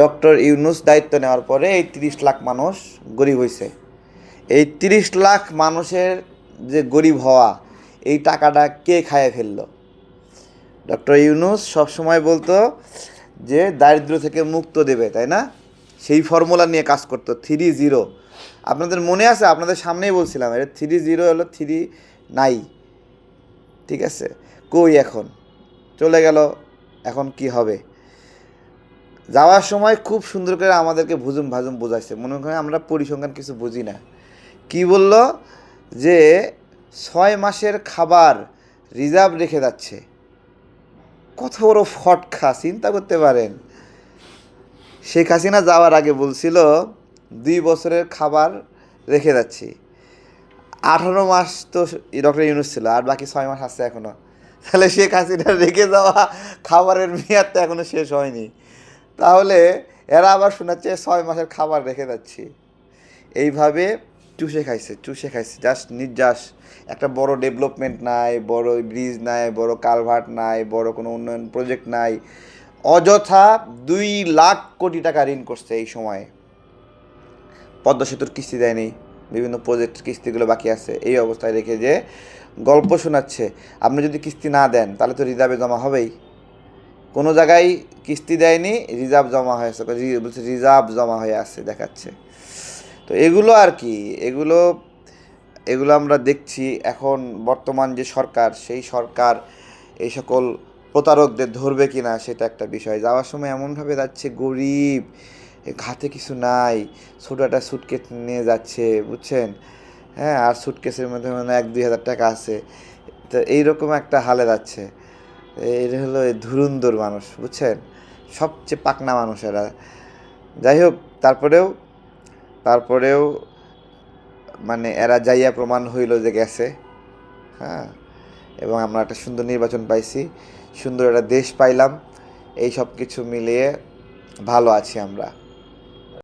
Doctor Yunus দায়িত্ব নেওয়ার পরে এই তিরিশ লাখ মানুষ গরিব হয়েছে এই তিরিশ লাখ মানুষের যে গরিব হওয়া, এই টাকাটা কে খায় ফেলল? ডক্টর ইউনুস সবসময় বলতো যে, দারিদ্র থেকে মুক্ত দেবে, তাই না? সেই ফর্মুলা নিয়ে কাজ করতো, থ্রি জিরো। আপনাদের মনে আছে? আপনাদের সামনেই বলছিলাম, এটা থ্রি জিরো হলো থ্রি নাই। ঠিক আছে? কই এখন? চলে গেল, এখন কি হবে? যাওয়ার সময় খুব সুন্দর করে আমাদেরকে ভুজুম ভাজুম বোঝাইছে। মনে হয় আমরা পরিসংখ্যান কিছু বুঝি না। কি বলল? যে ছয় মাসের খাবার রিজার্ভ রেখে যাচ্ছে। কত বড় ফটকা, চিন্তা করতে পারেন। শেখ হাসিনা যাওয়ার আগে বলছিল, দুই বছরের খাবার রেখে যাচ্ছি। আঠারো মাস তো ডক্টর ইউনুস ছিল, আর বাকি ছয় মাস আছে এখনও। তাহলে শেখ হাসিনা রেখে যাওয়া খাবারের মেয়াদ তো এখনও শেষ হয়নি। তাহলে এরা আবার শোনাচ্ছে, ছয় মাসের খাবার রেখে যাচ্ছি। এইভাবে চুষে খাইছে চুষে খাইছে। জাস্ট নির্যাস একটা বড় ডেভেলপমেন্ট নাই, বড় ব্রিজ নাই, বড় কালভার্ট নাই, বড় কোনো উন্নয়ন প্রজেক্ট নাই। অযথা দুই লাখ কোটি টাকা ঋণ করছে এই সময়ে। পদ্মা সেতুর কিস্তি দেয়নি, বিভিন্ন প্রজেক্ট কিস্তিগুলো বাকি আছে। এই অবস্থায় রেখে যে গল্প শোনাচ্ছে। আপনি যদি কিস্তি না দেন, তাহলে তো রিজার্ভে জমা হবেই। কোনো জায়গায় কিস্তি দেয়নি, রিজার্ভ জমা হয়েছে। বলছে রিজার্ভ জমা হয়ে আছে, দেখাচ্ছে। তো এগুলো আর কি, এগুলো এগুলো আমরা দেখছি। এখন বর্তমান যে সরকার, সেই সরকার এই সকল প্রতারকদের ধরবে কি না সেটা একটা বিষয়। যাওয়ার সময় এমনভাবে যাচ্ছে, গরিব ঘাতে কিছু নাই, ছোটো একটা সুটকেস নিয়ে যাচ্ছে, বুঝছেন? হ্যাঁ আর সুটকেসের মধ্যে মানে এক দুই হাজার টাকা আছে। তো এইরকম একটা হালে যাচ্ছে। এটা হলো এই ধুরুন্দর মানুষ, বুঝছেন? সবচেয়ে পাকনা মানুষ এরা। যাই হোক, তারপরেও তারপরেও মানে এরা যাইয়া প্রমাণ হইল যে গেছে। হ্যাঁ? এবং আমরা একটা সুন্দর নির্বাচন পাইছি। সুন্দর একটা দেশ পাইলাম। এই সব কিছু মিলিয়ে ভালো আছি আমরা।